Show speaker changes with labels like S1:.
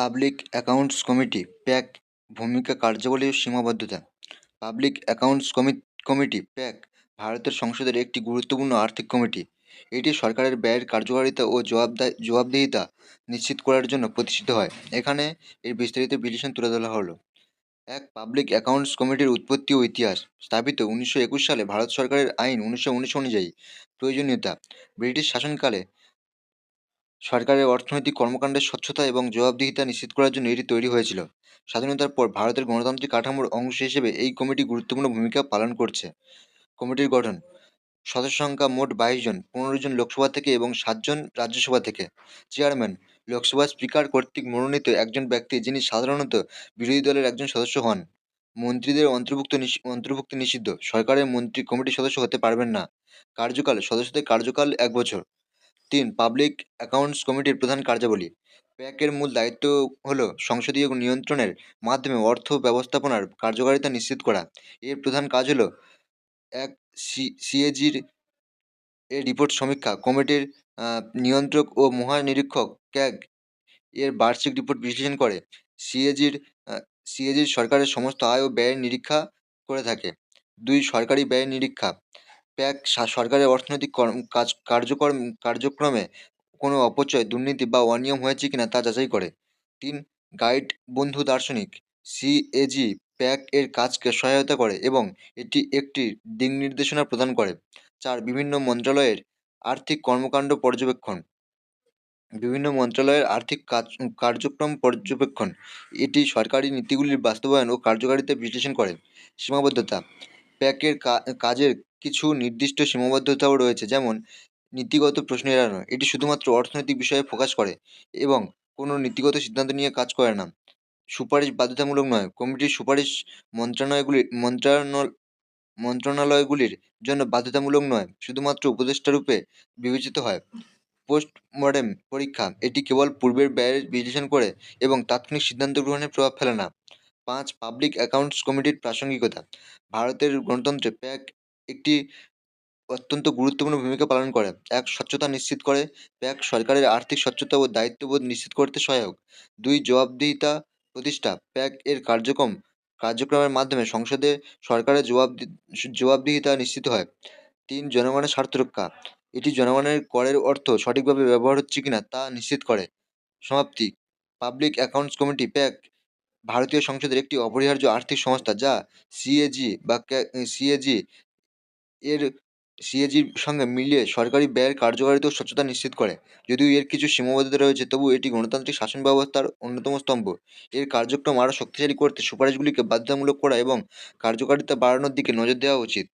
S1: Public accounts committee, pack, ভূমিকা কার্যাবলী ও সীমাবদ্ধতা। পাবলিক অ্যাকাউন্টস কমিটি, প্যাক, ভারতের সংসদের একটি গুরুত্বপূর্ণ আর্থিক কমিটি। এটি সরকারের ব্যয়ের কার্যকারিতা ও জবাবদায় জবাবদিহিতা নিশ্চিত করার জন্য প্রতিষ্ঠিত হয়। এখানে এর বিস্তারিত বিশ্লেষণ তুলে ধরা হলো। এক পাবলিক অ্যাকাউন্টস কমিটির উৎপত্তি ও ইতিহাস, স্থাপিত উনিশশো একুশ সালে ভারত সরকারের আইন উনিশশো উনিশ অনুযায়ী প্রয়োজনীয়তা, ব্রিটিশ শাসনকালে সরকারের অর্থনৈতিক কর্মকাণ্ডের স্বচ্ছতা এবং জবাবদিহিতা নিশ্চিত করার জন্য এটি তৈরি হয়েছিল। স্বাধীনতার পর ভারতের গণতান্ত্রিক কাঠামোর অংশ হিসেবে এই কমিটি গুরুত্বপূর্ণ ভূমিকা পালন করছে। কমিটির গঠন, সদস্য সংখ্যা মোট বাইশ জন, পনেরো জন লোকসভা থেকে এবং সাতজন রাজ্যসভা থেকে। চেয়ারম্যান, লোকসভা স্পিকার কর্তৃক মনোনীত একজন ব্যক্তি যিনি সাধারণত বিরোধী দলের একজন সদস্য হন। মন্ত্রীদের অন্তর্ভুক্ত অন্তর্ভুক্তি নিষিদ্ধ। সরকারের মন্ত্রী কমিটির সদস্য হতে পারবেন না। কার্যকাল, সদস্যদের কার্যকাল এক বছর। তিন পাবলিক অ্যাকাউন্টস কমিটির প্রধান কার্যাবলী। প্যাকের মূল দায়িত্ব হলো সংসদীয় নিয়ন্ত্রণের মাধ্যমে অর্থ ব্যবস্থাপনার কার্যকারিতা নিশ্চিত করা। এর প্রধান কাজ হলো এক সিএজির এর রিপোর্ট সমীক্ষা, কমিটির নিয়ন্ত্রক ও মহানিরীক্ষক ক্যাগ এর বার্ষিক রিপোর্ট বিশ্লেষণ করে। সিএজির সিএজির সরকারের সমস্ত আয় ও ব্যয়ের নিরীক্ষা করে থাকে। দুই, সরকারি ব্যয় নিরীক্ষা। প্যাক সরকারের অর্থনৈতিক কাজ কার্যকর্ম, কার্যক্রমে কোনো অপচয়, দুর্নীতি বা অনিয়ম হয়েছে কিনা তা যাচাই করে। তিন, গাইড বন্ধু দার্শনিক। সিএজি প্যাক এর কাজকে সহায়তা করে এবং এটি একটি দিক নির্দেশনা প্রদান করে। চার, বিভিন্ন মন্ত্রণালয়ের আর্থিক কর্মকাণ্ড পর্যবেক্ষণ। বিভিন্ন মন্ত্রণালয়ের আর্থিক কাজ, কার্যক্রম পর্যবেক্ষণ। এটি সরকারি নীতিগুলির বাস্তবায়ন ও কার্যকারিতা বিশ্লেষণ করে। সীমাবদ্ধতা। প্যাকের কা- কাজের কিছু নির্দিষ্ট সীমাবদ্ধতাও রয়েছে। যেমন, নীতিগত প্রশ্ন এড়ানো, এটি শুধুমাত্র অর্থনৈতিক বিষয়ে ফোকাস করে এবং কোনো নীতিগত সিদ্ধান্ত নিয়ে কাজ করে না। সুপারিশ বাধ্যতামূলক নয়, কমিটির সুপারিশ মন্ত্রণালয়গুলি মন্ত্রণাল মন্ত্রণালয়গুলির জন্য বাধ্যতামূলক নয়, শুধুমাত্র উপদেষ্টা রূপে বিবেচিত হয়। পোস্ট মর্টেম পরীক্ষা, এটি কেবল পূর্বের ব্যয়ের বিশ্লেষণ করে এবং তাৎক্ষণিক সিদ্ধান্ত গ্রহণে প্রভাব ফেলে না। পাঁচ, পাবলিক অ্যাকাউন্টস কমিটির প্রাসঙ্গিকতা, ভারতের গণতন্ত্রে প্যাক একটি অত্যন্ত গুরুত্বপূর্ণ ভূমিকা পালন করে। এক, স্বচ্ছতা নিশ্চিত করে। প্যাক সরকারের আর্থিক স্বচ্ছতা ও দায়িত্ববোধ নিশ্চিত করতে সহায়ক। দুই, জবাবদিহিতা প্রতিষ্ঠা। প্যাক এর কার্যক্রম, কার্যক্রমের মাধ্যমে সংসদে সরকারের জবাব জবাবদিহিতা নিশ্চিত হয়। তিন, জনগণের স্বার্থ রক্ষা। এটি জনগণের করের অর্থ সঠিকভাবে ব্যবহার হচ্ছে কিনা তা নিশ্চিত করে। সমাপ্তি। পাবলিক অ্যাকাউন্টস কমিটি, প্যাক, ভারতীয় সংসদের একটি অপরিহার্য আর্থিক সংস্থা যা সিএজি বা সিএজি এর সিএজির সঙ্গে মিলিয়ে সরকারি ব্যয়ের কার্যকারিতা ও স্বচ্ছতা নিশ্চিত করে। যদিও এর কিছু সীমাবদ্ধতা রয়েছে, তবু এটি গণতান্ত্রিক শাসন ব্যবস্থার অন্যতম স্তম্ভ। এর কার্যক্রম আরও শক্তিশালী করতে সুপারিশগুলিকে বাধ্যতামূলক করা এবং কার্যকারিতা বাড়ানোর দিকে নজর দেওয়া উচিত।